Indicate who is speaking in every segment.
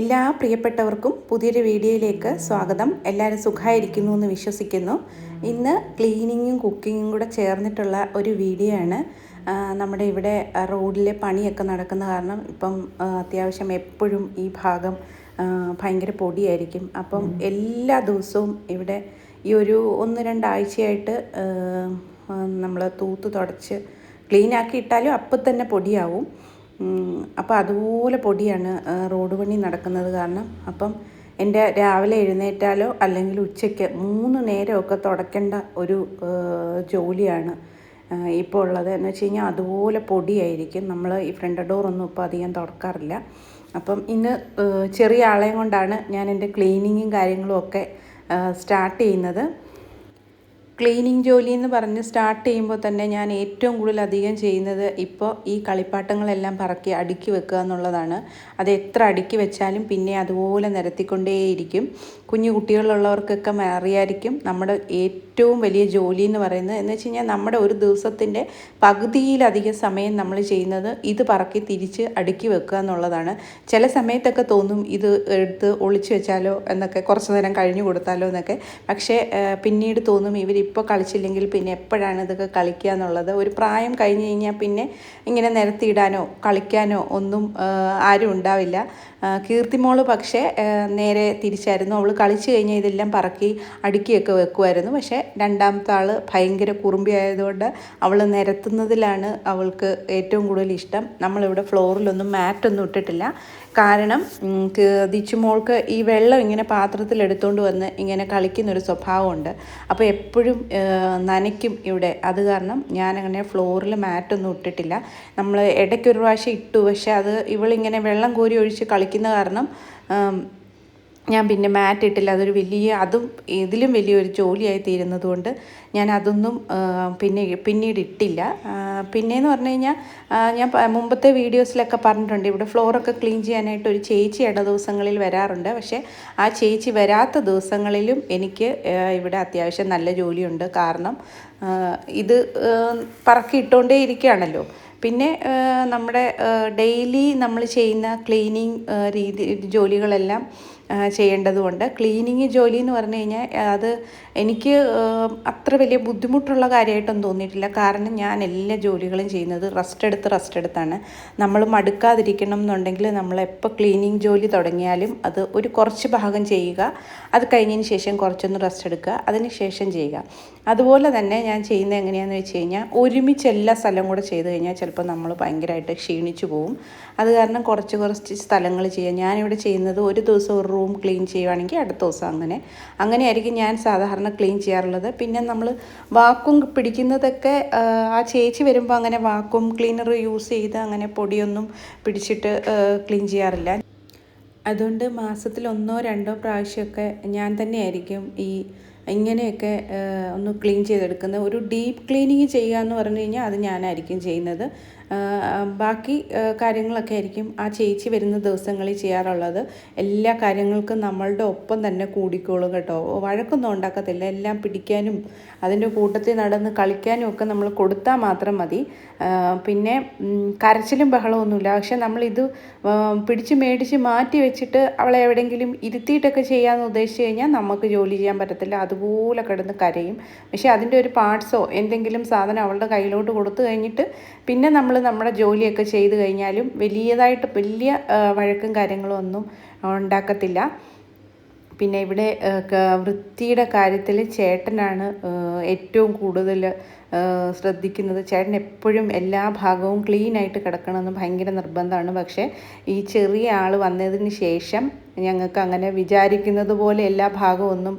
Speaker 1: എല്ലാ പ്രിയപ്പെട്ടവർക്കും പുതിയൊരു വീഡിയോയിലേക്ക് സ്വാഗതം. എല്ലാവരും സുഖമായിരിക്കുന്നു എന്ന് വിശ്വസിക്കുന്നു. ഇന്ന് ക്ലീനിങ്ങും കുക്കിങ്ങും കൂടെ ചേർന്നിട്ടുള്ള ഒരു വീഡിയോ ആണ്. നമ്മുടെ ഇവിടെ റോഡിലെ പണിയൊക്കെ നടക്കുന്ന കാരണം ഇപ്പം അത്യാവശ്യം എപ്പോഴും ഈ ഭാഗം ഭയങ്കര പൊടിയായിരിക്കും. അപ്പം എല്ലാ ദിവസവും ഇവിടെ ഈ ഒരു ഒന്ന് രണ്ടാഴ്ചയായിട്ട് നമ്മൾ തൂത്ത് തുടച്ച് ക്ലീനാക്കി ഇട്ടാലും അപ്പം തന്നെ പൊടിയാവും. അപ്പോൾ അതുപോലെ പൊടിയാണ് റോഡ് പണി നടക്കുന്നത് കാരണം അപ്പം എന്റെ രാവിലെ എഴുന്നേറ്റാലോ അല്ലെങ്കിൽ ഉച്ചയ്ക്ക് മൂന്ന് നേരമൊക്കെ തുടക്കേണ്ട ഒരു ജോലിയാണ് ഇപ്പോൾ ഉള്ളത്. എന്ന് വെച്ച് കഴിഞ്ഞാൽ അതുപോലെ പൊടിയായിരിക്കും. നമ്മൾ ഈ ഫ്രണ്ട് ഡോറൊന്നും ഇപ്പോൾ അധികം തുറക്കാറില്ല. അപ്പം ഇന്ന് ചെറിയ ആളെയും കൊണ്ടാണ് ഞാൻ എന്റെ ക്ലീനിങ്ങും കാര്യങ്ങളും ഒക്കെ സ്റ്റാർട്ട് ചെയ്യുന്നത്. ക്ലീനിങ് ജോലി എന്ന് പറഞ്ഞ് സ്റ്റാർട്ട് ചെയ്യുമ്പോൾ തന്നെ ഞാൻ ഏറ്റവും കൂടുതൽ അധികം ചെയ്യുന്നത് ഇപ്പോൾ ഈ കളിപ്പാട്ടങ്ങളെല്ലാം പറക്കി അടുക്കി വെക്കുക എന്നുള്ളതാണ്. അത് എത്ര അടുക്കി വെച്ചാലും പിന്നെ അതുപോലെ നിരത്തിക്കൊണ്ടേയിരിക്കും. കുഞ്ഞു കുട്ടികളുള്ളവർക്കൊക്കെ അറിയായിരിക്കും നമ്മുടെ ഏറ്റവും വലിയ ജോലി എന്ന് പറയുന്നത്. എന്ന് വെച്ച് കഴിഞ്ഞാൽ നമ്മുടെ ഒരു ദിവസത്തിന്റെ പകുതിയിലധികം സമയം നമ്മൾ ചെയ്യുന്നത് ഇത് പറക്കി തിരിച്ച് അടുക്കി വെക്കുക എന്നുള്ളതാണ്. ചില സമയത്തൊക്കെ തോന്നും ഇത് എടുത്ത് ഒളിച്ചു വെച്ചാലോ എന്നൊക്കെ കുറച്ച് നേരം കഴിഞ്ഞു കൊടുത്താലോ എന്നൊക്കെ. പക്ഷേ പിന്നീട് തോന്നും ഇവരിപ്പോൾ കളിച്ചില്ലെങ്കിൽ പിന്നെ എപ്പോഴാണ് ഇതൊക്കെ കളിക്കുക എന്നുള്ളത്? ഒരു പ്രായം കഴിഞ്ഞ് കഴിഞ്ഞാൽ പിന്നെ ഇങ്ങനെ നിരത്തിയിടാനോ കളിക്കാനോ ഒന്നും ആരും ഉണ്ടാവില്ല. കീർത്തിമോൾ പക്ഷേ നേരെ തിരിച്ചായിരുന്നു. അവൾ കളിച്ചു കഴിഞ്ഞാൽ ഇതെല്ലാം പറക്കി അടുക്കിയൊക്കെ വെക്കുമായിരുന്നു പക്ഷേ രണ്ടാമത്തെ ആൾ ഭയങ്കര കുറുമ്പി ആയതുകൊണ്ട് അവൾ നിരത്തുന്നതിലാണ് അവൾക്ക് ഏറ്റവും കൂടുതൽ ഇഷ്ടം. നമ്മളിവിടെ ഫ്ലോറിലൊന്നും മാറ്റൊന്നും ഇട്ടിട്ടില്ല. കാരണം ദിച്ചുമോൾക്ക് ഈ വെള്ളം ഇങ്ങനെ പാത്രത്തിൽ എടുത്തുകൊണ്ട് വന്ന് ഇങ്ങനെ കളിക്കുന്നൊരു സ്വഭാവമുണ്ട്. അപ്പോൾ എപ്പോഴും നനയ്ക്കും ഇവിടെ. അത് കാരണം ഞാനങ്ങനെ ഫ്ലോറിൽ മാറ്റൊന്നും ഇട്ടിട്ടില്ല. നമ്മൾ ഇടയ്ക്കൊരു പ്രാവശ്യം ഇട്ടു. പക്ഷെ അത് ഇവളിങ്ങനെ വെള്ളം കോരി ഒഴിച്ച് കളിക്കുന്ന കാരണം ഞാൻ പിന്നെ മാറ്റ് ഇട്ടില്ല. അതൊരു വലിയ അതും ഇതിലും വലിയൊരു ജോലിയായി തീരുന്നത് കൊണ്ട് ഞാൻ അതൊന്നും പിന്നെ പിന്നീട് ഇട്ടില്ല. പിന്നെയെന്ന് പറഞ്ഞു കഴിഞ്ഞാൽ ഞാൻ മുമ്പത്തെ വീഡിയോസിലൊക്കെ പറഞ്ഞിട്ടുണ്ട്. ഇവിടെ ഫ്ലോറൊക്കെ ക്ലീൻ ചെയ്യാനായിട്ട് ഒരു ചേച്ചി ഇട ദിവസങ്ങളിൽ വരാറുണ്ട്. പക്ഷേ ആ ചേച്ചി വരാത്ത ദിവസങ്ങളിലും എനിക്ക് ഇവിടെ അത്യാവശ്യം നല്ല ജോലിയുണ്ട്. കാരണം ഇത് പറക്കിട്ടുകൊണ്ടേ ഇരിക്കുകയാണല്ലോ പിന്നെ നമ്മുടെ ഡെയിലി നമ്മൾ ചെയ്യുന്ന ക്ലീനിങ് രീതി ജോലികളെല്ലാം ചെയ്യേണ്ടതുകൊണ്ട് ക്ലീനിങ് ജോലി എന്ന് പറഞ്ഞു കഴിഞ്ഞാൽ അത് എനിക്ക് അത്ര വലിയ ബുദ്ധിമുട്ടുള്ള കാര്യമായിട്ടൊന്നും തോന്നിയിട്ടില്ല. കാരണം ഞാൻ എല്ലാ ജോലികളും ചെയ്യുന്നത് റെസ്റ്റ് എടുത്ത് റെസ്റ്റ് എടുത്താണ്. നമ്മൾ മടുക്കാതിരിക്കണം എന്നുണ്ടെങ്കിൽ നമ്മൾ എപ്പോൾ ക്ലീനിങ് ജോലി തുടങ്ങിയാലും അത് ഒരു കുറച്ച് ഭാഗം ചെയ്യുക. അത് കഴിഞ്ഞതിന് ശേഷം കുറച്ചൊന്ന് റെസ്റ്റ് എടുക്കുക. അതിന് ശേഷം ചെയ്യുക. അതുപോലെ തന്നെ ഞാൻ ചെയ്യുന്നത് എങ്ങനെയാണെന്ന് വെച്ച് കഴിഞ്ഞാൽ ഒരുമിച്ച് എല്ലാ സ്ഥലവും കൂടെ ചെയ്ത് കഴിഞ്ഞാൽ ചിലപ്പോൾ നമ്മൾ ഭയങ്കരമായിട്ട് ക്ഷീണിച്ചു പോകും അത് കാരണം കുറച്ച് കുറച്ച് സ്ഥലങ്ങൾ ചെയ്യുക ഞാനിവിടെ ചെയ്യുന്നത് ഒരു ദിവസം ഒരു റൂം ക്ലീൻ ചെയ്യുവാണെങ്കിൽ അടുത്ത ദിവസം അങ്ങനെ. അങ്ങനെയായിരിക്കും ഞാൻ സാധാരണ ക്ലീൻ ചെയ്യാറുള്ളത്. പിന്നെ നമ്മൾ വാക്കും പിടിക്കുന്നതൊക്കെ ആ, ചേച്ചി വരുമ്പോൾ അങ്ങനെ വാക്കും ക്ലീനർ യൂസ് ചെയ്ത് അങ്ങനെ പൊടിയൊന്നും പിടിച്ചിട്ട് ക്ലീൻ ചെയ്യാറില്ല. അതുകൊണ്ട് മാസത്തിൽ ഒന്നോ രണ്ടോ പ്രാവശ്യമൊക്കെ ഞാൻ തന്നെയായിരിക്കും ഈ ഇങ്ങനെയൊക്കെ ഒന്ന് ക്ലീൻ ചെയ്തെടുക്കുന്നത്. ഒരു ഡീപ്പ് ക്ലീനിങ് ചെയ്യുക എന്ന് പറഞ്ഞു കഴിഞ്ഞാൽ അത് ഞാനായിരിക്കും ചെയ്യുന്നത്. ബാക്കി കാര്യങ്ങളൊക്കെ ആയിരിക്കും ആ ചേച്ചി വരുന്ന ദിവസങ്ങളിൽ ചെയ്യാറുള്ളത്. എല്ലാ കാര്യങ്ങൾക്കും നമ്മളുടെ ഒപ്പം തന്നെ കൂടിക്കോളും കേട്ടോ. വഴക്കൊന്നും ഉണ്ടാക്കത്തില്ല. എല്ലാം പിടിക്കാനും അതിന്റെ കൂട്ടത്തിൽ നടന്ന് കളിക്കാനും ഒക്കെ നമ്മൾ കൊടുത്താൽ മാത്രം മതി. പിന്നെ കരച്ചിലും ബഹളമൊന്നുമില്ല പക്ഷെ നമ്മളിത് പിടിച്ച് മേടിച്ച് മാറ്റി വെച്ചിട്ട് അവളെ എവിടെയെങ്കിലും ഇരുത്തിയിട്ടൊക്കെ ചെയ്യാമെന്ന് ഉദ്ദേശിച്ച് കഴിഞ്ഞാൽ നമുക്ക് ജോലി ചെയ്യാൻ പറ്റത്തില്ല. അതുപോലെ കിടന്ന് കരയും. പക്ഷേ അതിന്റെ ഒരു പാർട്സോ എന്തെങ്കിലും സാധനം അവളുടെ കയ്യിലോട്ട് കൊടുത്തു കഴിഞ്ഞിട്ട് പിന്നെ നമ്മൾ നമ്മുടെ ജോലിയൊക്കെ ചെയ്ത് കഴിഞ്ഞാലും വലിയതായിട്ട് വലിയ വഴക്കും കാര്യങ്ങളും ഒന്നും ഉണ്ടാക്കത്തില്ല. പിന്നെ ഇവിടെ വൃത്തിയുടെ കാര്യത്തിൽ ചേട്ടനാണ് ഏറ്റവും കൂടുതൽ ശ്രദ്ധിക്കുന്നത്. ചേട്ടൻ എപ്പോഴും എല്ലാ ഭാഗവും ക്ലീൻ ആയിട്ട് കിടക്കണമെന്ന് ഭയങ്കര നിർബന്ധമാണ്. പക്ഷേ ഈ ചെറിയ ആൾ വന്നതിന് ശേഷം ഞങ്ങൾക്ക് അങ്ങനെ വിചാരിക്കുന്നത് പോലെ എല്ലാ ഭാഗവും ഒന്നും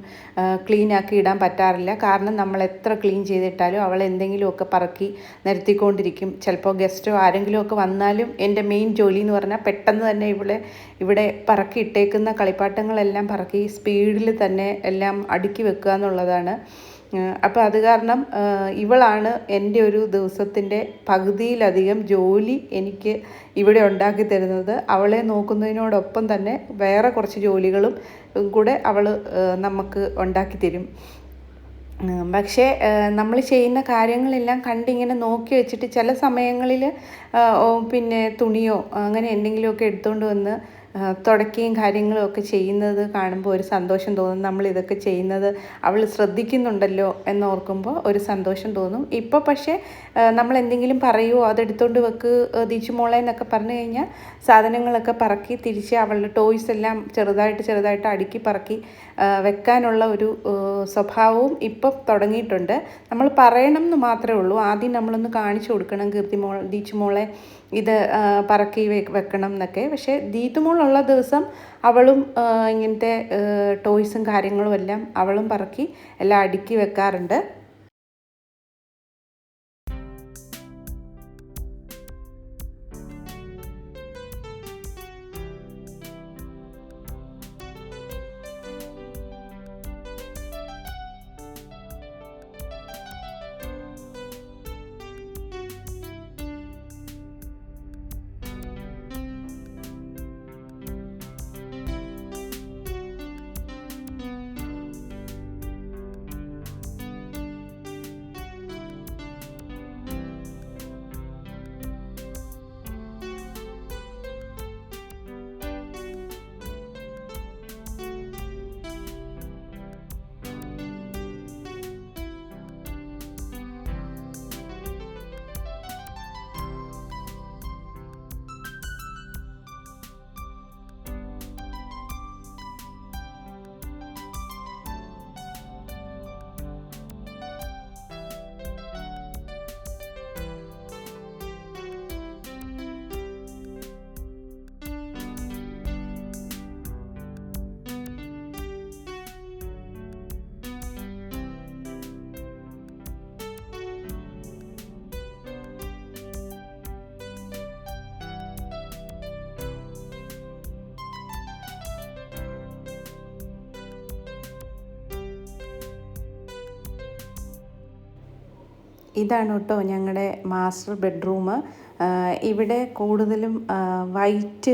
Speaker 1: ക്ലീൻ ആക്കി ഇടാൻ പറ്റാറില്ല. കാരണം നമ്മൾ എത്ര ക്ലീൻ ചെയ്തിട്ടാലും അവൾ എന്തെങ്കിലുമൊക്കെ പറക്കി നിരത്തിക്കൊണ്ടിരിക്കും. ചിലപ്പോൾ ഗസ്റ്റോ ആരെങ്കിലുമൊക്കെ വന്നാലും എന്റെ മെയിൻ ജോലി എന്ന് പറഞ്ഞാൽ പെട്ടെന്ന് തന്നെ ഇവിടെ ഇവിടെ പറക്കി ഇട്ടേക്കുന്ന കളിപ്പാട്ടങ്ങളെല്ലാം പറക്കി സ്പീഡിൽ തന്നെ എല്ലാം അടുക്കി വെക്കുക എന്നുള്ളതാണ്. അപ്പോൾ അത് കാരണം ഇവളാണ് എന്റെ ഒരു ദിവസത്തിന്റെ പകുതിയിലധികം ജോലി എനിക്ക് ഇവിടെ ഉണ്ടാക്കി തരുന്നത്. അവളെ നോക്കുന്നതിനോടൊപ്പം തന്നെ വേറെ കുറച്ച് ജോലികളും കൂടെ അവൾ നമുക്ക് ഉണ്ടാക്കി തരും. പക്ഷേ നമ്മൾ ചെയ്യുന്ന കാര്യങ്ങളെല്ലാം കണ്ടിങ്ങനെ നോക്കി വെച്ചിട്ട് ചില സമയങ്ങളിൽ പിന്നെ തുണിയോ അങ്ങനെ എന്തെങ്കിലുമൊക്കെ എടുത്തുകൊണ്ട് വന്ന് തുടക്കുകയും കാര്യങ്ങളും ഒക്കെ ചെയ്യുന്നത് കാണുമ്പോൾ ഒരു സന്തോഷം തോന്നും. നമ്മൾ ഇതൊക്കെ ചെയ്യുന്നത് അവൾ ശ്രദ്ധിക്കുന്നുണ്ടല്ലോ എന്നോർക്കുമ്പോൾ ഒരു സന്തോഷം തോന്നും. ഇപ്പോൾ പക്ഷേ നമ്മൾ എന്തെങ്കിലും പറയുമോ അതെടുത്തോണ്ട് വെക്ക് തിരിച്ചു മോളെ എന്നൊക്കെ പറഞ്ഞു കഴിഞ്ഞാൽ സാധനങ്ങളൊക്കെ പറക്കി തിരിച്ച് അവളുടെ ടോയ്സ് എല്ലാം ചെറുതായിട്ട് ചെറുതായിട്ട് അടുക്കി പറക്കി വെക്കാനുള്ള ഒരു സ്വഭാവവും ഇപ്പം തുടങ്ങിയിട്ടുണ്ട്. നമ്മൾ പറയണം എന്ന് മാത്രമേ ഉള്ളൂ. ആദ്യം നമ്മളൊന്ന് കാണിച്ചു കൊടുക്കണം കീർത്തി മോൾ ദീച്ചു മോളെ ഇത് പറക്കി വെക്കണം എന്നൊക്കെ. പക്ഷേ ദീതുമോളുള്ള ദിവസം അവളും ഇങ്ങനത്തെ ടോയ്സും കാര്യങ്ങളും എല്ലാം അവളും പറക്കി എല്ലാം അടുക്കി വെക്കാറുണ്ട്. ഇതാണ് കേട്ടോ ഞങ്ങളുടെ മാസ്റ്റർ ബെഡ്റൂം ഇവിടെ കൂടുതലും വൈറ്റ്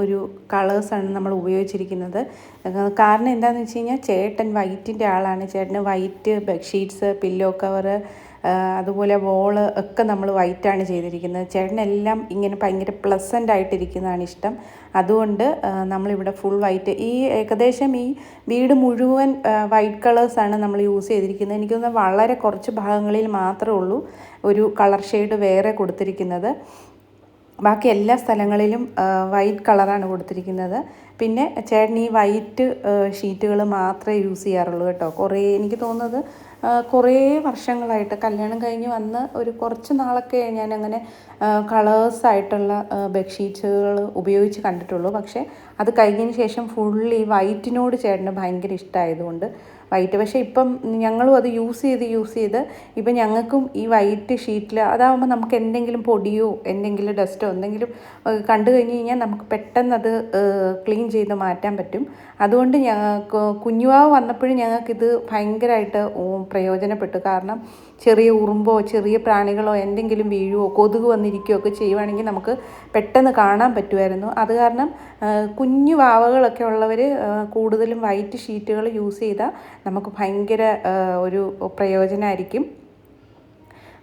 Speaker 1: ഒരു കളേഴ്സാണ് നമ്മൾ ഉപയോഗിച്ചിരിക്കുന്നത്. കാരണം എന്താണെന്ന് വെച്ച് കഴിഞ്ഞാൽ ചേട്ടൻ വൈറ്റിന്റെ ആളാണ്. ചേട്ടന് വൈറ്റ് ബെഡ്ഷീറ്റ്സ് പില്ലോ കവറ് അതുപോലെ വോൾ ഒക്കെ നമ്മൾ വൈറ്റാണ് ചെയ്തിരിക്കുന്നത്. ചേട്ടനെല്ലാം ഇങ്ങനെ ഭയങ്കര പ്ലസന്റ് ആയിട്ടിരിക്കുന്നതാണ് ഇഷ്ടം. അതുകൊണ്ട് നമ്മളിവിടെ ഫുൾ വൈറ്റ് ഈ ഏകദേശം ഈ വീട് മുഴുവൻ വൈറ്റ് കളേഴ്സാണ് നമ്മൾ യൂസ് ചെയ്തിരിക്കുന്നത്. എനിക്ക് തോന്നുന്നത് വളരെ കുറച്ച് ഭാഗങ്ങളിൽ മാത്രമേ ഉള്ളൂ. ഒരു കളർ ഷെയ്ഡ് വേറെ കൊടുത്തിരിക്കുന്നത്. ബാക്കി എല്ലാ സ്ഥലങ്ങളിലും വൈറ്റ് കളറാണ് കൊടുത്തിരിക്കുന്നത്. പിന്നെ ചേട്ടൻ ഈ വൈറ്റ് ഷീറ്റുകൾ മാത്രമേ യൂസ് ചെയ്യാറുള്ളൂ കേട്ടോ. കുറേ എനിക്ക് തോന്നുന്നത് കുറേ വർഷങ്ങളായിട്ട് കല്യാണം കഴിഞ്ഞ് വന്ന് ഒരു കുറച്ച് നാളൊക്കെ ഞാനങ്ങനെ കളേഴ്സായിട്ടുള്ള ബെഡ്ഷീറ്റുകൾ ഉപയോഗിച്ച് കണ്ടിട്ടുള്ളൂ. പക്ഷേ അത് കഴിഞ്ഞതിന് ശേഷം ഫുള്ളി വൈറ്റിനോട് ചേട്ടന് ഭയങ്കര ഇഷ്ടമായതുകൊണ്ട് വൈറ്റ് പക്ഷേ ഇപ്പം ഞങ്ങളും അത് യൂസ് ചെയ്ത് യൂസ് ചെയ്ത് ഇപ്പം ഞങ്ങൾക്കും ഈ വൈറ്റ് ഷീറ്റിൽ അതാകുമ്പോൾ നമുക്ക് എന്തെങ്കിലും പൊടിയോ എന്തെങ്കിലും ഡസ്റ്റോ എന്തെങ്കിലും കണ്ടു കഴിഞ്ഞ് കഴിഞ്ഞാൽ നമുക്ക് പെട്ടെന്ന് അത് ക്ലീൻ ചെയ്ത് മാറ്റാൻ പറ്റും. അതുകൊണ്ട് ഞങ്ങൾക്ക് കുഞ്ഞുവാവ് വന്നപ്പോഴും ഞങ്ങൾക്കിത് ഭയങ്കരമായിട്ട് പ്രയോജനപ്പെട്ടു. കാരണം ചെറിയ ഉറുമ്പോ ചെറിയ പ്രാണികളോ എന്തെങ്കിലും വീഴുവോ കൊതുക് വന്നിരിക്കുകയോ ഒക്കെ ചെയ്യുവാണെങ്കിൽ നമുക്ക് പെട്ടെന്ന് കാണാൻ പറ്റുമായിരുന്നു. അത് കാരണം കുഞ്ഞു വാവകളൊക്കെ ഉള്ളവർ കൂടുതലും വൈറ്റ് ഷീറ്റുകൾ യൂസ് ചെയ്താൽ നമുക്ക് ഭയങ്കര ഒരു പ്രയോജനമായിരിക്കും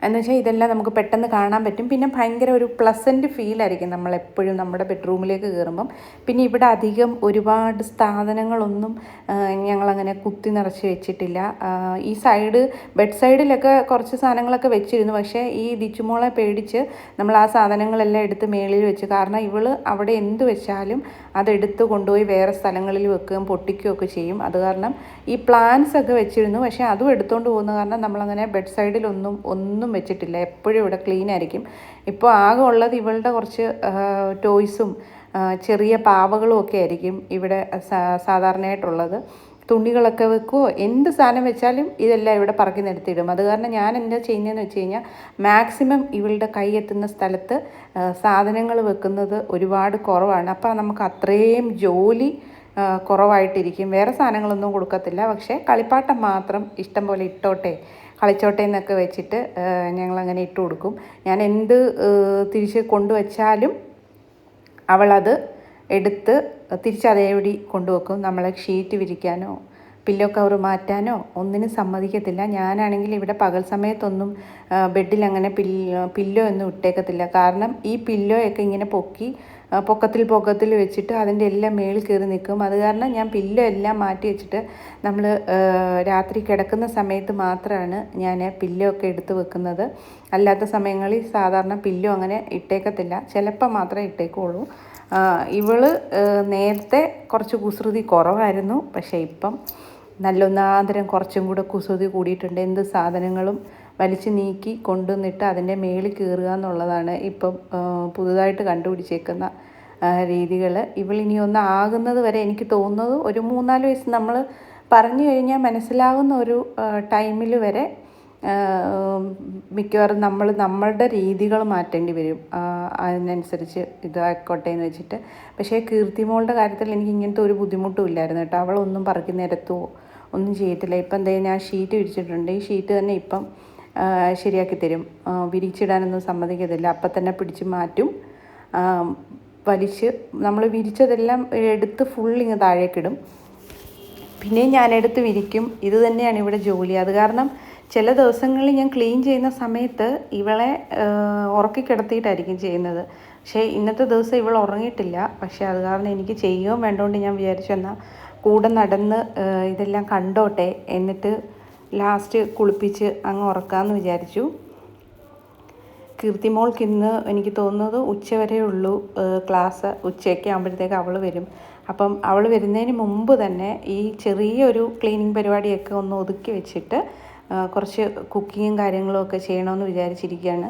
Speaker 1: എന്ന് വെച്ചാൽ ഇതെല്ലാം നമുക്ക് പെട്ടെന്ന് കാണാൻ പറ്റും. പിന്നെ ഭയങ്കര ഒരു പ്ലസന്റ് ഫീലായിരിക്കും നമ്മളെപ്പോഴും നമ്മുടെ ബെഡ്റൂമിലേക്ക് കയറുമ്പം പിന്നെ ഇവിടെ അധികം ഒരുപാട് സാധനങ്ങളൊന്നും ഞങ്ങളങ്ങനെ കുത്തി നിറച്ച് വെച്ചിട്ടില്ല. ഈ സൈഡ് ബെഡ് സൈഡിലൊക്കെ കുറച്ച് സാധനങ്ങളൊക്കെ വെച്ചിരുന്നു. പക്ഷേ ഈ ദിച്ചുമോളെ പേടിച്ച് നമ്മൾ ആ സാധനങ്ങളെല്ലാം എടുത്ത് മേളിൽ വെച്ച്. കാരണം ഇവൾ അവിടെ എന്ത് വെച്ചാലും അതെടുത്ത് കൊണ്ടുപോയി വേറെ സ്ഥലങ്ങളിൽ വെക്കുകയും പൊട്ടിക്കുകയും ഒക്കെ ചെയ്യും. അത് കാരണം ഈ പ്ലാന്റ്സ് ഒക്കെ വെച്ചിരുന്നു. പക്ഷേ അതും എടുത്തുകൊണ്ട് പോകുന്ന കാരണം നമ്മളങ്ങനെ ബെഡ് സൈഡിലൊന്നും ഒന്നും വെച്ചിട്ടില്ല. എപ്പോഴും ഇവിടെ ക്ലീൻ ആയിരിക്കും. ഇപ്പോൾ ആകെ ഉള്ളത് ഇവളുടെ കുറച്ച് ടോയ്സും ചെറിയ പാവകളും ഒക്കെ ആയിരിക്കും ഇവിടെ സാധാരണയായിട്ടുള്ളത്. തുണികളൊക്കെ വെക്കുമോ എന്ത് സാധനം വെച്ചാലും ഇതെല്ലാം ഇവിടെ പറക്കി നിർത്തിയിടും അത് കാരണം ഞാൻ എന്താ ചെയ്യുന്നതെന്ന് വെച്ച് കഴിഞ്ഞാൽ മാക്സിമം ഇവളുടെ കൈ എത്തുന്ന സ്ഥലത്ത് സാധനങ്ങൾ വെക്കുന്നത് ഒരുപാട് കുറവാണ്. അപ്പോൾ നമുക്ക് അത്രയും ജോലി കുറവായിട്ടിരിക്കും. വേറെ സാധനങ്ങളൊന്നും കൊടുക്കത്തില്ല. പക്ഷേ കളിപ്പാട്ടം മാത്രം ഇഷ്ടം പോലെ ഇട്ടോട്ടെ കളിച്ചോട്ടെ എന്നൊക്കെ വെച്ചിട്ട് ഞങ്ങളങ്ങനെ ഇട്ട് കൊടുക്കും. ഞാൻ എന്ത് തിരിച്ച് കൊണ്ടുവച്ചാലും അവളത് എടുത്ത് തിരിച്ച് അതേപടി കൊണ്ടുവെക്കും. നമ്മളെ ഷീറ്റ് വിരിക്കാനോ പില്ലോ കവർ മാറ്റാനോ ഒന്നിനും സമ്മതിക്കത്തില്ല. ഞാനാണെങ്കിൽ ഇവിടെ പകൽ സമയത്തൊന്നും ബെഡിൽ അങ്ങനെ പില്ലോ ഒന്നും ഇട്ടേക്കത്തില്ല. കാരണം ഈ പില്ലോയൊക്കെ ഇങ്ങനെ പൊക്കി പൊക്കത്തിൽ പൊക്കത്തിൽ വെച്ചിട്ട് അതിന്റെ എല്ലാം മേളിൽ കയറി നിൽക്കും. അത് കാരണം ഞാൻ പില്ലോ എല്ലാം മാറ്റി വെച്ചിട്ട് നമ്മൾ രാത്രി കിടക്കുന്ന സമയത്ത് മാത്രമാണ് ഞാൻ പില്ലോ ഒക്കെ എടുത്ത് വെക്കുന്നത്. അല്ലാത്ത സമയങ്ങളിൽ സാധാരണ പില്ലോ അങ്ങനെ ഇട്ടേക്കത്തില്ല. ചിലപ്പോൾ മാത്രമേ ഇട്ടേക്കുള്ളൂ. ഇവൾ ആ, നേരത്തെ കുറച്ച് കുസൃതി കുറവായിരുന്നു. പക്ഷേ ഇപ്പം നല്ലൊന്നാന്തരം കുറച്ചും കൂടെ കുസൃതി കൂടിയിട്ടുണ്ട്. എന്ത് സാധനങ്ങളും വലിച്ചു നീക്കി കൊണ്ടുവന്നിട്ട് അതിന്റെ മേളിൽ കയറുക എന്നുള്ളതാണ് ഇപ്പം പുതുതായിട്ട് കണ്ടുപിടിച്ചേക്കുന്ന രീതികൾ ഇവളിനി ഒന്ന് ആകുന്നത് വരെ എനിക്ക് തോന്നുന്നത് ഒരു മൂന്നാൽ വയസ്സ് നമ്മൾ പറഞ്ഞു കഴിഞ്ഞാൽ മനസ്സിലാകുന്ന ഒരു ടൈമിൽ വരെ മിക്കവാറും നമ്മൾ നമ്മളുടെ രീതികൾ മാറ്റേണ്ടി വരും. അതിനനുസരിച്ച് ഇതായിക്കോട്ടെ എന്ന് വെച്ചിട്ട്. പക്ഷേ കീർത്തിമോളുടെ കാര്യത്തിൽ എനിക്ക് ഇങ്ങനത്തെ ഒരു ബുദ്ധിമുട്ടും ഇല്ലായിരുന്നു കേട്ടോ. അവളൊന്നും പറക്കി നിരത്തുമോ ഒന്നും ചെയ്യത്തില്ല. ഇപ്പം എന്തായാലും ഞാൻ ഷീറ്റ് വിരിച്ചിട്ടുണ്ട്. ഈ ഷീറ്റ് തന്നെ ഇപ്പം ശരിയാക്കി തരും. വിരിച്ചിടാനൊന്നും സമ്മതിക്കത്തില്ല. അപ്പം തന്നെ പിടിച്ച് മാറ്റും. വലിച്ച് നമ്മൾ വിരിച്ചതെല്ലാം എടുത്ത് ഫുൾ ഇങ്ങ് താഴേക്കിടും. പിന്നെയും ഞാനെടുത്ത് വിരിക്കും. ഇത് തന്നെയാണ് ഇവിടെ ജോലി. അത് കാരണം ചില ദിവസങ്ങളിൽ ഞാൻ ക്ലീൻ ചെയ്യുന്ന സമയത്ത് ഇവളെ ഉറക്കിക്കിടത്തിയിട്ടായിരിക്കും ഉറക്കി കിടത്തിയിട്ടായിരിക്കും ചെയ്യുന്നത്. പക്ഷേ ഇന്നത്തെ ദിവസം ഇവൾ ഉറങ്ങിയിട്ടില്ല. പക്ഷേ അത് കാരണം എനിക്ക് ചെയ്യുകയും വേണ്ടോണ്ട് ഞാൻ വിചാരിച്ചു എന്നാൽ കൂടെ നടന്ന് ഇതെല്ലാം കണ്ടോട്ടെ എന്നിട്ട് ലാസ്റ്റ് കുളിപ്പിച്ച് അങ്ങ് ഉറക്കാമെന്ന് വിചാരിച്ചു. കീർത്തിമോൾക്ക് ഇന്ന് എനിക്ക് തോന്നുന്നത് ഉച്ചവരെ ഉള്ളൂ ക്ലാസ് ഉച്ചയൊക്കെ ആകുമ്പോഴത്തേക്ക് അവൾ വരും. അപ്പം അവൾ വരുന്നതിന് മുമ്പ് തന്നെ ഈ ചെറിയൊരു ക്ലീനിങ് പരിപാടിയൊക്കെ ഒന്ന് ഒതുക്കി വെച്ചിട്ട് കുറച്ച് കുക്കിങ്ങും കാര്യങ്ങളും ഒക്കെ ചെയ്യണമെന്ന് വിചാരിച്ചിരിക്കുകയാണ്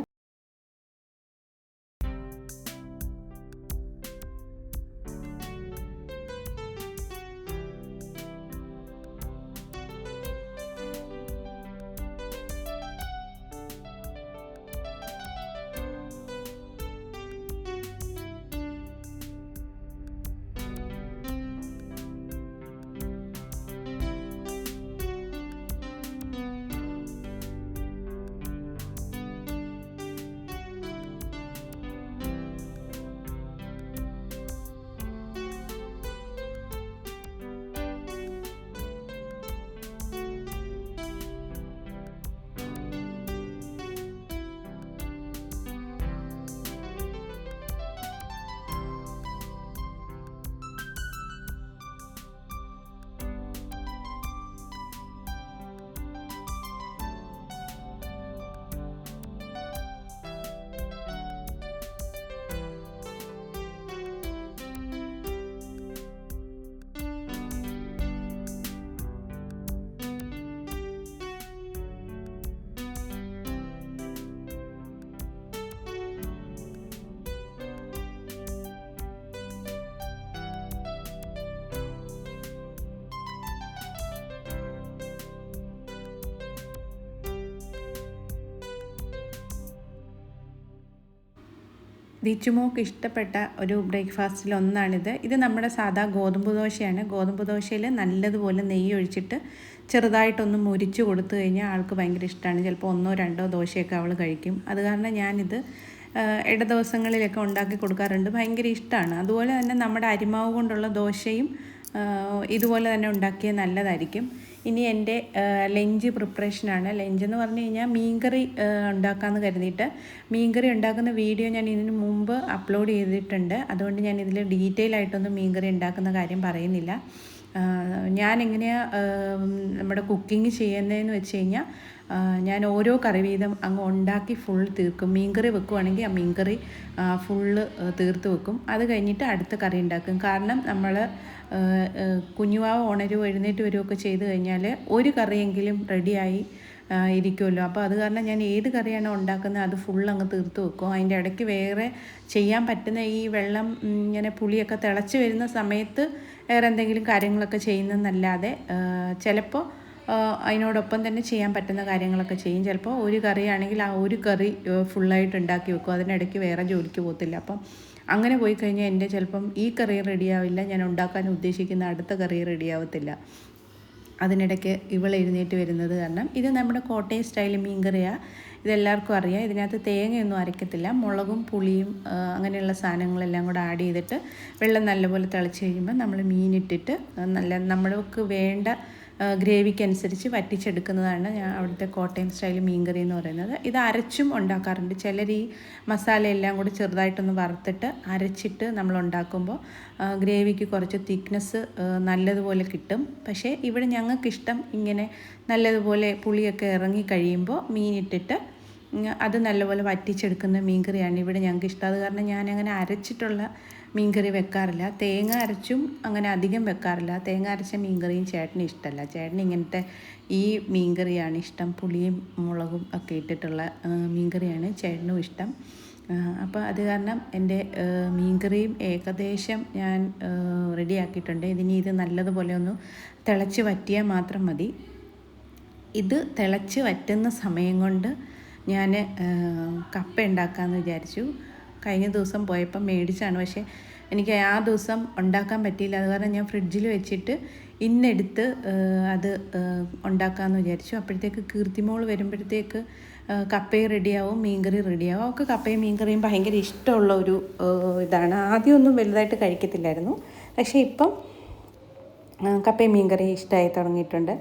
Speaker 1: ദിച്ചുമോക്ക് ഇഷ്ടപ്പെട്ട ഒരു ബ്രേക്ക്ഫാസ്റ്റിൽ ഒന്നാണിത്. ഇത് നമ്മുടെ സാധാ ഗോതമ്പ് ദോശയാണ്. ഗോതമ്പ് ദോശയിൽ നല്ലതുപോലെ നെയ്യ് ഒഴിച്ചിട്ട് ചെറുതായിട്ടൊന്ന് മുരിച്ച് കൊടുത്തു കഴിഞ്ഞാൽ ആൾക്ക് ഭയങ്കര ഇഷ്ടമാണ് ചിലപ്പോൾ ഒന്നോ രണ്ടോ ദോശയൊക്കെ അവൾ കഴിക്കും. അത് കാരണം ഞാനിത് ഇട ദിവസങ്ങളിലൊക്കെ ഉണ്ടാക്കി കൊടുക്കാറുണ്ട്. ഭയങ്കര ഇഷ്ടമാണ് അതുപോലെ തന്നെ നമ്മുടെ അരിമാവ് കൊണ്ടുള്ള ദോശയും ഇതുപോലെ തന്നെ ഉണ്ടാക്കിയാൽ നല്ലതായിരിക്കും. ഇനി എന്റെ ലഞ്ച് പ്രിപ്പറേഷനാണ് ലഞ്ച് എന്ന് പറഞ്ഞു കഴിഞ്ഞാൽ മീൻകറി ഉണ്ടാക്കാമെന്ന് കരുതിയിട്ട്. മീൻകറി ഉണ്ടാക്കുന്ന വീഡിയോ ഞാൻ ഇതിന് മുമ്പ് അപ്ലോഡ് ചെയ്തിട്ടുണ്ട്. അതുകൊണ്ട് ഞാൻ ഇതിൽ ഡീറ്റെയിൽ ആയിട്ടൊന്നും മീൻകറി ഉണ്ടാക്കുന്ന കാര്യം പറയുന്നില്ല. ഞാൻ എങ്ങനെയാണ് നമ്മുടെ കുക്കിംഗ് ചെയ്യുന്നതെന്ന് വെച്ച് കഴിഞ്ഞാൽ ഞാൻ ഓരോ കറി വീതം അങ്ങ് ഉണ്ടാക്കി ഫുൾ തീർക്കും. മീൻകറി വെക്കുവാണെങ്കിൽ ആ മീൻകറി ഫുള്ള് തീർത്ത് വെക്കും. അത് കഴിഞ്ഞിട്ട് അടുത്ത കറി ഉണ്ടാക്കും. കാരണം നമ്മൾ കുഞ്ഞുവാവ് ഉണരുവോ എഴുന്നേറ്റ് വരുമൊക്കെ ചെയ്ത് കഴിഞ്ഞാൽ ഒരു കറിയെങ്കിലും റെഡിയായി ഇരിക്കുമല്ലോ. അപ്പോൾ അത് കാരണം ഞാൻ ഏത് കറിയാണ് ഉണ്ടാക്കുന്നത് അത് ഫുൾ അങ്ങ് തീർത്ത് വെക്കും. അതിന്റെ ഇടയ്ക്ക് വേറെ ചെയ്യാൻ പറ്റുന്ന ഈ വെള്ളം ഇങ്ങനെ പുളിയൊക്കെ തിളച്ച് വരുന്ന സമയത്ത് വേറെ എന്തെങ്കിലും കാര്യങ്ങളൊക്കെ ചെയ്യുന്നതെന്നല്ലാതെ ചിലപ്പോൾ അതിനോടൊപ്പം തന്നെ ചെയ്യാൻ പറ്റുന്ന കാര്യങ്ങളൊക്കെ ചെയ്യും. ചിലപ്പോൾ ഒരു കറിയാണെങ്കിൽ ആ ഒരു കറി ഫുള്ളായിട്ട് ഉണ്ടാക്കി വെക്കും. അതിനിടയ്ക്ക് വേറെ ജോലിക്ക് പോകത്തില്ല. അപ്പം അങ്ങനെ പോയി കഴിഞ്ഞാൽ എന്റെ ചിലപ്പം ഈ കറി റെഡിയാവില്ല ഞാൻ ഉണ്ടാക്കാൻ ഉദ്ദേശിക്കുന്ന അടുത്ത കറി റെഡിയാവത്തില്ല അതിനിടയ്ക്ക് ഇവൾ എഴുന്നേറ്റ് വരുന്നത് കാരണം ഇത് നമ്മുടെ കോട്ടയം സ്റ്റൈൽ മീൻകറിയാണ് ഇതെല്ലാവർക്കും അറിയാം. ഇതിനകത്ത് തേങ്ങയൊന്നും അരയ്ക്കത്തില്ല മുളകും പുളിയും അങ്ങനെയുള്ള സാധനങ്ങളെല്ലാം കൂടെ ആഡ് ചെയ്തിട്ട് വെള്ളം നല്ലപോലെ തിളച്ച് കഴിയുമ്പോൾ നമ്മൾ മീനിട്ടിട്ട് നല്ല നമ്മൾക്ക് വേണ്ട ഗ്രേവിക്ക് അനുസരിച്ച് വറ്റിച്ചെടുക്കുന്നതാണ് ഞാൻ അവിടുത്തെ കോട്ടയം സ്റ്റൈൽ മീൻകറി എന്ന് പറയുന്നത്. ഇത് അരച്ചും ഉണ്ടാക്കാറുണ്ട്. ചിലർ ഈ മസാല എല്ലാം കൂടി ചെറുതായിട്ടൊന്ന് വറുത്തിട്ട് അരച്ചിട്ട് നമ്മൾ ഉണ്ടാക്കുമ്പോൾ ഗ്രേവിക്ക് കുറച്ച് തിക്നെസ് നല്ലതുപോലെ കിട്ടും. പക്ഷേ ഇവിടെ ഞങ്ങൾക്കിഷ്ടം ഇങ്ങനെ നല്ലതുപോലെ പുളിയൊക്കെ ഇറങ്ങി കഴിയുമ്പോൾ മീനിട്ടിട്ട് അത് നല്ലപോലെ വറ്റിച്ചെടുക്കുന്ന മീൻകറിയാണ് ഇവിടെ ഞങ്ങൾക്ക് ഇഷ്ടം. അത് കാരണം ഞാനങ്ങനെ അരച്ചിട്ടുള്ള മീൻകറി വെക്കാറില്ല. തേങ്ങ അരച്ചും അങ്ങനെ അധികം വെക്കാറില്ല. തേങ്ങ അരച്ച മീൻകറിയും ചേട്ടന് ഇഷ്ടമല്ല ചേട്ടന് ഇങ്ങനത്തെ ഈ മീൻകറിയാണ് ഇഷ്ടം. പുളിയും മുളകും ഒക്കെ ഇട്ടിട്ടുള്ള മീൻകറിയാണ് ചേട്ടനും ഇഷ്ടം. അപ്പോൾ അത് കാരണം എന്റെ മീൻകറിയും ഏകദേശം ഞാൻ റെഡിയാക്കിയിട്ടുണ്ട്. ഇതിനി ഇത് നല്ലതുപോലെ ഒന്ന് തിളച്ച് വറ്റിയാൽ മാത്രം മതി. ഇത് തിളച്ച് വറ്റുന്ന സമയം കൊണ്ട് ഞാൻ കപ്പ ഉണ്ടാക്കാമെന്ന് വിചാരിച്ചു. കഴിഞ്ഞ ദിവസം പോയപ്പോൾ മേടിച്ചാണ്. പക്ഷേ എനിക്ക് ആ ദിവസം ഉണ്ടാക്കാൻ പറ്റിയില്ല. അത് കാരണം ഞാൻ ഫ്രിഡ്ജിൽ വെച്ചിട്ട് ഇന്നെടുത്ത് അത് ഉണ്ടാക്കാമെന്ന് വിചാരിച്ചു. അപ്പോഴത്തേക്ക് കീർത്തിമോൾ വരുമ്പോഴത്തേക്ക് കപ്പയും റെഡിയാവും മീൻകറി റെഡിയാവും. അവൾക്ക് കപ്പയും മീൻകറിയും ഭയങ്കര ഇഷ്ടമുള്ള ഒരു ഇതാണ്. ആദ്യമൊന്നും വലുതായിട്ട് കഴിക്കത്തില്ലായിരുന്നു. പക്ഷേ ഇപ്പം കപ്പയും മീൻകറി ഇഷ്ടമായി തുടങ്ങിയിട്ടുണ്ട്.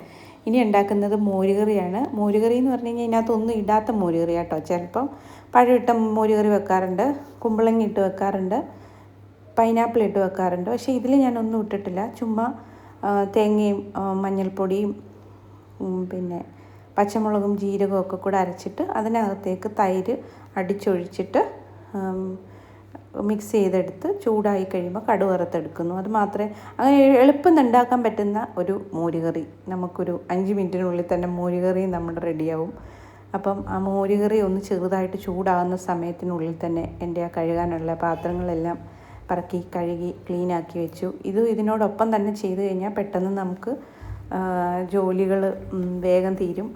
Speaker 1: ഇനി ഉണ്ടാക്കുന്നത് മോരുകറിയാണ്. മോരുകറി എന്ന് പറഞ്ഞു കഴിഞ്ഞാൽ ഇതിനകത്തൊന്നും ഇടാത്ത മോരുകറി കേട്ടോ ചിലപ്പം പഴമിട്ട മോരുകറി വെക്കാറുണ്ട് കുമ്പളങ്ങി ഇട്ട് വെക്കാറുണ്ട് പൈനാപ്പിൾ ഇട്ട് വെക്കാറുണ്ട്. പക്ഷേ ഇതിൽ ഞാനൊന്നും ഇട്ടിട്ടില്ല. ചുമ്മാ തേങ്ങയും മഞ്ഞൾപ്പൊടിയും പിന്നെ പച്ചമുളകും ജീരകവും ഒക്കെ കൂടെ അരച്ചിട്ട് അതിനകത്തേക്ക് തൈര് അടിച്ചൊഴിച്ചിട്ട് മിക്സ് ചെയ്തെടുത്ത് ചൂടായി കഴിയുമ്പോൾ കടു വറുത്തെടുക്കുന്നു. അത് മാത്രമേ അങ്ങനെ എളുപ്പം ഉണ്ടാക്കാൻ പറ്റുന്ന ഒരു മോരുകറി. നമുക്കൊരു അഞ്ച് മിനിറ്റിനുള്ളിൽ തന്നെ മോരുകറി നമ്മുടെ റെഡിയാവും. അപ്പം ആ മോരുകറി ഒന്ന് ചെറുതായിട്ട് ചൂടാകുന്ന സമയത്തിനുള്ളിൽ തന്നെ എന്റെ ആ കഴുകാനുള്ള പാത്രങ്ങളെല്ലാം പറക്കി കഴുകി ക്ലീനാക്കി വെച്ചു. ഇത് ഇതിനോടൊപ്പം തന്നെ ചെയ്ത് കഴിഞ്ഞാൽ പെട്ടെന്ന് നമുക്ക് ജോലികൾ വേഗം തീരും.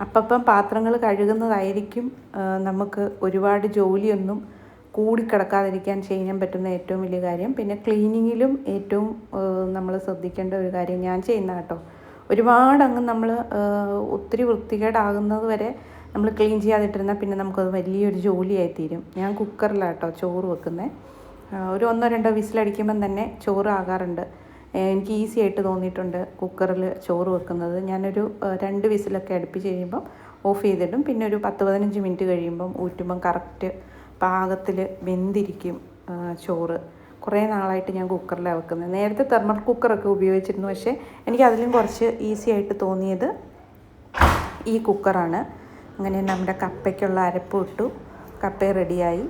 Speaker 1: അപ്പം പാത്രങ്ങൾ കഴുകുന്നതായിരിക്കും നമുക്ക് ഒരുപാട് ജോലിയൊന്നും കൂടിക്കിടക്കാതിരിക്കാൻ ചെയ്യാൻ പറ്റുന്ന ഏറ്റവും വലിയ കാര്യം. പിന്നെ ക്ലീനിങ്ങിലും ഏറ്റവും നമ്മൾ ശ്രദ്ധിക്കേണ്ട ഒരു കാര്യം ഞാൻ ചെയ്യുന്ന കേട്ടോ. ഒരുപാട് അങ്ങ് നമ്മൾ ഒത്തിരി വൃത്തികേടാകുന്നത് വരെ നമ്മൾ ക്ലീൻ ചെയ്യാതിട്ടിരുന്നാൽ പിന്നെ നമുക്കത് വലിയൊരു ജോലിയായി തീരും. ഞാൻ കുക്കറിലാണ് കേട്ടോ ചോറ് വെക്കുന്നത് ഒരു ഒന്നോ രണ്ടോ വിസിലടിക്കുമ്പം തന്നെ ചോറ് ആകാറുണ്ട്. എനിക്ക് ഈസി ആയിട്ട് തോന്നിയിട്ടുണ്ട് കുക്കറിൽ ചോറ് വെക്കുന്നത്. ഞാനൊരു രണ്ട് വിസിലൊക്കെ അടുപ്പിച്ച് കഴിയുമ്പം ഓഫ് ചെയ്തിടും. പിന്നെ ഒരു പത്ത് പതിനഞ്ച് മിനിറ്റ് കഴിയുമ്പം ഊറ്റുമ്പം കറക്റ്റ് പാകത്തിൽ വെന്തിരിക്കും ചോറ്. കുറേ നാളായിട്ട് ഞാൻ കുക്കറിലാണ് വെക്കുന്നത്. നേരത്തെ തെർമൽ കുക്കറൊക്കെ ഉപയോഗിച്ചിരുന്നു പക്ഷേ എനിക്ക് അതിലും കുറച്ച് ഈസി ആയിട്ട് തോന്നിയത് ഈ കുക്കറാണ്. അങ്ങനെ നമ്മുടെ കപ്പയ്ക്കുള്ള അരപ്പ് ഇട്ടു. കപ്പ റെഡിയായി.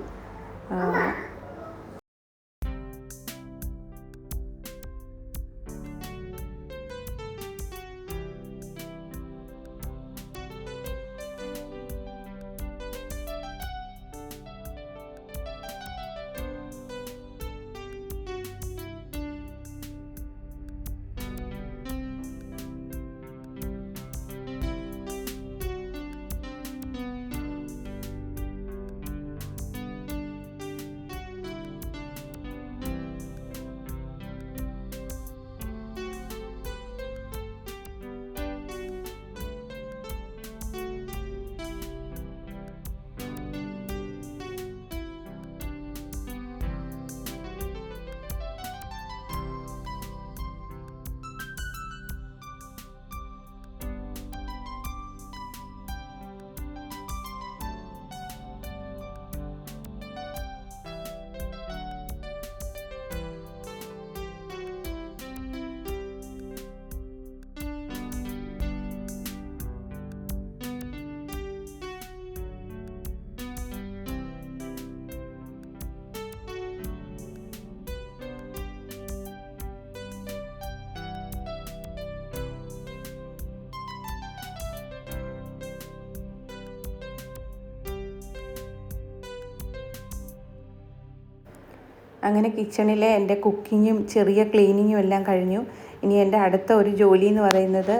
Speaker 1: അങ്ങനെ കിച്ചണിലെ എന്റെ കുക്കിങ്ങും ചെറിയ ക്ലീനിങ്ങും എല്ലാം കഴിഞ്ഞു. ഇനി എന്റെ അടുത്ത ഒരു ജോലി എന്ന് പറയുന്നത്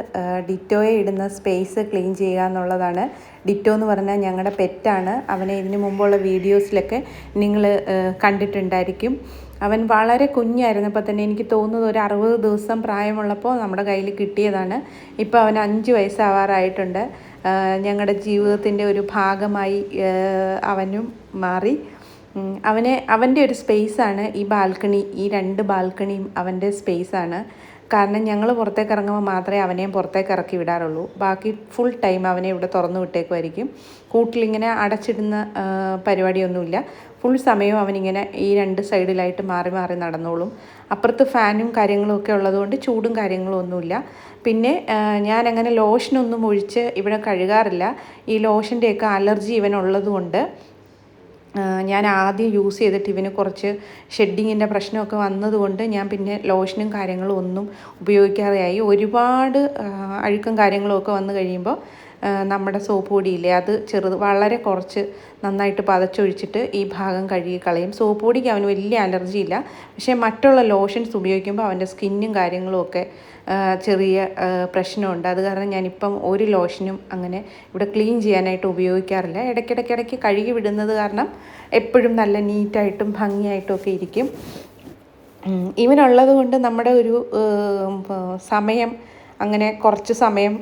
Speaker 1: ഡിറ്റോയെ ഇടുന്ന സ്പേസ് ക്ലീൻ ചെയ്യുക എന്നുള്ളതാണ്. ഡിറ്റോ എന്ന് പറഞ്ഞാൽ ഞങ്ങളുടെ പെറ്റാണ്. അവനെ ഇതിന് മുമ്പുള്ള വീഡിയോസിലൊക്കെ നിങ്ങൾ കണ്ടിട്ടുണ്ടായിരിക്കും. അവൻ വളരെ കുഞ്ഞായിരുന്നപ്പോൾ തന്നെ എനിക്ക് തോന്നുന്നത് ഒരു അറുപത് ദിവസം പ്രായമുള്ളപ്പോൾ നമ്മുടെ കയ്യിൽ കിട്ടിയതാണ്. ഇപ്പോൾ അവൻ അഞ്ച് വയസ്സാവാറായിട്ടുണ്ട്. ഞങ്ങളുടെ ജീവിതത്തിന്റെ ഒരു ഭാഗമായി അവനും മാറി. അവനെ അവന്റെ ഒരു സ്പേസാണ് ഈ ബാൽക്കണി ഈ രണ്ട് ബാൽക്കണിയും അവന്റെ സ്പേസാണ്. കാരണം ഞങ്ങൾ പുറത്തേക്ക് ഇറങ്ങുമ്പോൾ മാത്രമേ അവനെയും പുറത്തേക്ക് ഇറക്കി വിടാറുള്ളൂ. ബാക്കി ഫുൾ ടൈം അവനെ ഇവിടെ തുറന്നു വിട്ടേക്കുമായിരിക്കും. കൂട്ടിലിങ്ങനെ അടച്ചിടുന്ന പരിപാടിയൊന്നുമില്ല. ഫുൾ സമയവും അവനിങ്ങനെ ഈ രണ്ട് സൈഡിലായിട്ട് മാറി മാറി നടന്നോളും. അപ്പുറത്ത് ഫാനും കാര്യങ്ങളും ഒക്കെ ഉള്ളതുകൊണ്ട് ചൂടും കാര്യങ്ങളും ഒന്നുമില്ല. പിന്നെ ഞാൻ ഞാനങ്ങനെ ലോഷനൊന്നും ഒഴിച്ച് ഇവിടെ കഴുകാറില്ല. ഈ ലോഷന്റെയൊക്കെ അലർജി ഇവനുള്ളത് കൊണ്ട് ആ, ഞാൻ ആദ്യം യൂസ് ചെയ്തിട്ട് ഇവന് കുറച്ച് ഷെഡിങ്ങിന്റെ പ്രശ്നമൊക്കെ വന്നതുകൊണ്ട് ഞാൻ പിന്നെ ലോഷനും കാര്യങ്ങളും ഒന്നും ഉപയോഗിക്കാതെയായി. ഒരുപാട് അഴുക്കും കാര്യങ്ങളും ഒക്കെ വന്നു കഴിയുമ്പോൾ നമ്മുടെ സോപ്പ് പൊടിയില്ലേ അത് ചെറുത് വളരെ കുറച്ച് നന്നായിട്ട് പതച്ചൊഴിച്ചിട്ട് ഈ ഭാഗം കഴുകി കളയും സോപ്പ് പൊടിക്ക് അവന് വലിയ അലർജി ഇല്ല. പക്ഷേ മറ്റുള്ള ലോഷൻസ് ഉപയോഗിക്കുമ്പോൾ അവന്റെ സ്കിന്നും കാര്യങ്ങളും ഒക്കെ ചെറിയ പ്രശ്നമുണ്ട്. അത് കാരണം ഞാനിപ്പം ഒരു ലോഷനും അങ്ങനെ ഇവിടെ ക്ലീൻ ചെയ്യാനായിട്ട് ഉപയോഗിക്കാറില്ല. ഇടയ്ക്കിടയ്ക്ക് ഇടയ്ക്ക് കഴുകി വിടുന്നത് കാരണം എപ്പോഴും നല്ല നീറ്റായിട്ടും ഭംഗിയായിട്ടും ഒക്കെ ഇരിക്കും. ഇവനുള്ളത് കൊണ്ട് നമ്മുടെ ഒരു സമയം അങ്ങനെ കുറച്ച് സമയം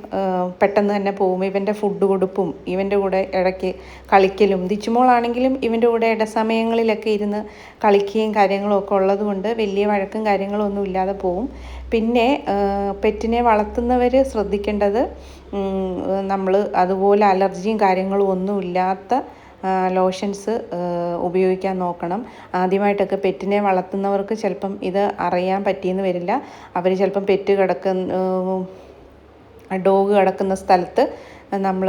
Speaker 1: പെട്ടെന്ന് തന്നെ പോകും ഇവന്റെ ഫുഡ് കൊടുപ്പും ഇവന്റെ കൂടെ ഇടയ്ക്ക് കളിക്കലും. ദിച്ചുമോളാണെങ്കിലും ഇവന്റെ കൂടെ ഇടസമയങ്ങളിലൊക്കെ ഇരുന്ന് കളിക്കുകയും കാര്യങ്ങളും ഒക്കെ ഉള്ളതുകൊണ്ട് വലിയ വഴക്കും കാര്യങ്ങളും ഒന്നും ഇല്ലാതെ പോവും. പിന്നെ പെറ്റിനെ വളർത്തുന്നവർ ശ്രദ്ധിക്കേണ്ടത് നമ്മൾ അതുപോലെ അലർജിയും കാര്യങ്ങളും ഒന്നും ഇല്ലാത്ത ലോഷൻസ് ഉപയോഗിക്കാൻ നോക്കണം. ആദ്യമായിട്ടൊക്കെ പെറ്റിനെ വളർത്തുന്നവർക്ക് ചിലപ്പം ഇത് അറിയാൻ പറ്റിയെന്ന് വരില്ല. അവർ ചിലപ്പം പെറ്റ് കിടക്കുന്ന ഡോഗ് കിടക്കുന്ന സ്ഥലത്ത് നമ്മൾ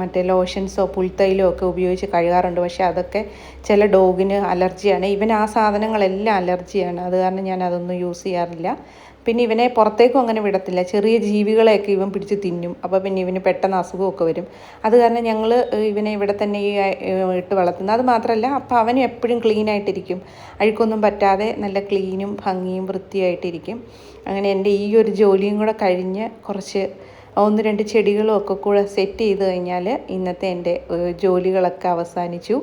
Speaker 1: മറ്റേ ലോഷൻസോ പുൽത്തൈലോ ഒക്കെ ഉപയോഗിച്ച് കഴുകാറുണ്ട്. പക്ഷേ അതൊക്കെ ചില ഡോഗിന് അലർജിയാണ്. ഇവൻ ആ സാധനങ്ങളെല്ലാം അലർജിയാണ്. അത് കാരണം ഞാൻ അതൊന്നും യൂസ് ചെയ്യാറില്ല. പിന്നെ ഇവനെ പുറത്തേക്കും അങ്ങനെ വിടത്തില്ല. ചെറിയ ജീവികളെയൊക്കെ ഇവൻ പിടിച്ച് തിന്നും. അപ്പോൾ പിന്നെ ഇവന് പെട്ടെന്ന് അസുഖമൊക്കെ വരും. അത് കാരണം ഞങ്ങൾ ഇവനെ ഇവിടെ തന്നെ ഈ ഇട്ട് വളർത്തുന്നത്. അത് മാത്രമല്ല അപ്പോൾ അവൻ എപ്പോഴും ക്ലീനായിട്ടിരിക്കും അഴുക്കൊന്നും പറ്റാതെ നല്ല ക്ലീനും ഭംഗിയും വൃത്തിയായിട്ടിരിക്കും. അങ്ങനെ എന്റെ ഈ ഒരു ജോലിയും കൂടെ കഴിഞ്ഞ് കുറച്ച് ഒന്ന് രണ്ട് ചെടികളും ഒക്കെ കൂടെ സെറ്റ് ചെയ്ത് കഴിഞ്ഞാൽ ഇന്നത്തെ എന്റെ ജോലികളൊക്കെ അവസാനിച്ചു.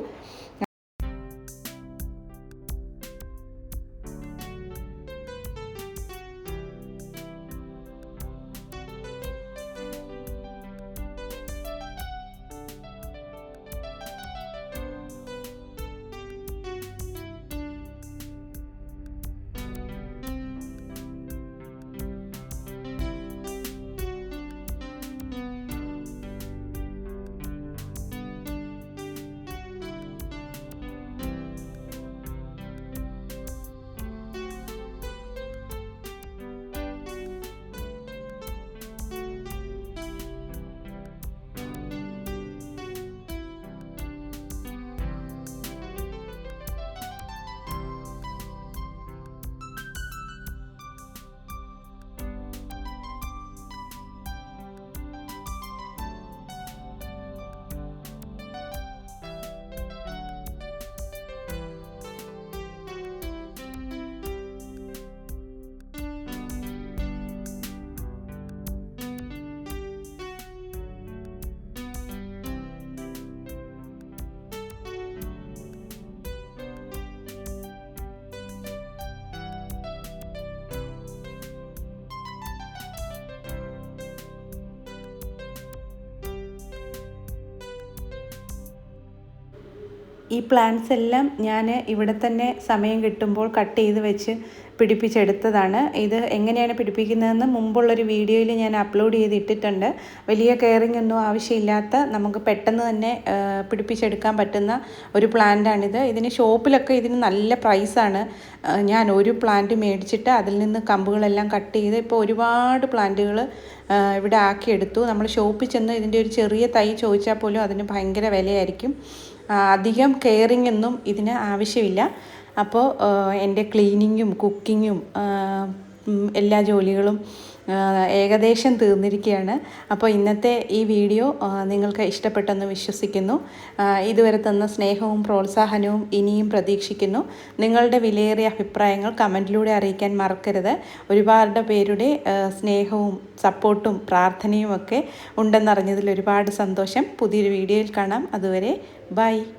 Speaker 1: ഈ പ്ലാന്റ്സ് എല്ലാം ഞാൻ ഇവിടെ തന്നെ സമയം കിട്ടുമ്പോൾ കട്ട് ചെയ്ത് വെച്ച് പിടിപ്പിച്ചെടുത്തതാണ്. ഇത് എങ്ങനെയാണ് പിടിപ്പിക്കുന്നതെന്ന് മുമ്പുള്ളൊരു വീഡിയോയിൽ ഞാൻ അപ്ലോഡ് ചെയ്ത് ഇട്ടിട്ടുണ്ട്. വലിയ കെയറിംഗ് ഒന്നും ആവശ്യമില്ലാത്ത നമുക്ക് പെട്ടെന്ന് തന്നെ പിടിപ്പിച്ചെടുക്കാൻ പറ്റുന്ന ഒരു പ്ലാന്റാണിത് ഇതിന് ഷോപ്പിലൊക്കെ ഇതിന് നല്ല പ്രൈസാണ് ഞാൻ ഒരു പ്ലാന്റ് മേടിച്ചിട്ട് അതിൽ നിന്ന് കമ്പുകളെല്ലാം കട്ട് ചെയ്ത് ഇപ്പോൾ ഒരുപാട് പ്ലാന്റുകൾ ഇവിടെ ആക്കിയെടുത്തു. നമ്മൾ ഷോപ്പിൽ ചെന്ന് ഇതിന്റെ ഒരു ചെറിയ തൈ ചോദിച്ചാൽ പോലും അതിന് ഭയങ്കര വിലയായിരിക്കും. അധികം കെയറിംഗ് ഒന്നും ഇതിന് ആവശ്യമില്ല. അപ്പോൾ എന്റെ ക്ലീനിങ്ങും കുക്കിങ്ങും എല്ലാ ജോലികളും ഏകദേശം തീർന്നിരിക്കുകയാണ് അപ്പോൾ ഇന്നത്തെ ഈ വീഡിയോ നിങ്ങൾക്ക് ഇഷ്ടപ്പെട്ടെന്ന് വിശ്വസിക്കുന്നു. ഇതുവരെ തന്ന സ്നേഹവും പ്രോത്സാഹനവും ഇനിയും പ്രതീക്ഷിക്കുന്നു. നിങ്ങളുടെ വിലയേറിയ അഭിപ്രായങ്ങൾ കമന്റിലൂടെ അറിയിക്കാൻ മറക്കരുത്. ഒരുപാട് പേരുടെ സ്നേഹവും സപ്പോർട്ടും പ്രാർത്ഥനയും ഒക്കെ ഉണ്ടെന്നറിഞ്ഞതിൽ ഒരുപാട് സന്തോഷം. പുതിയൊരു വീഡിയോയിൽ കാണാം. അതുവരെ Bye.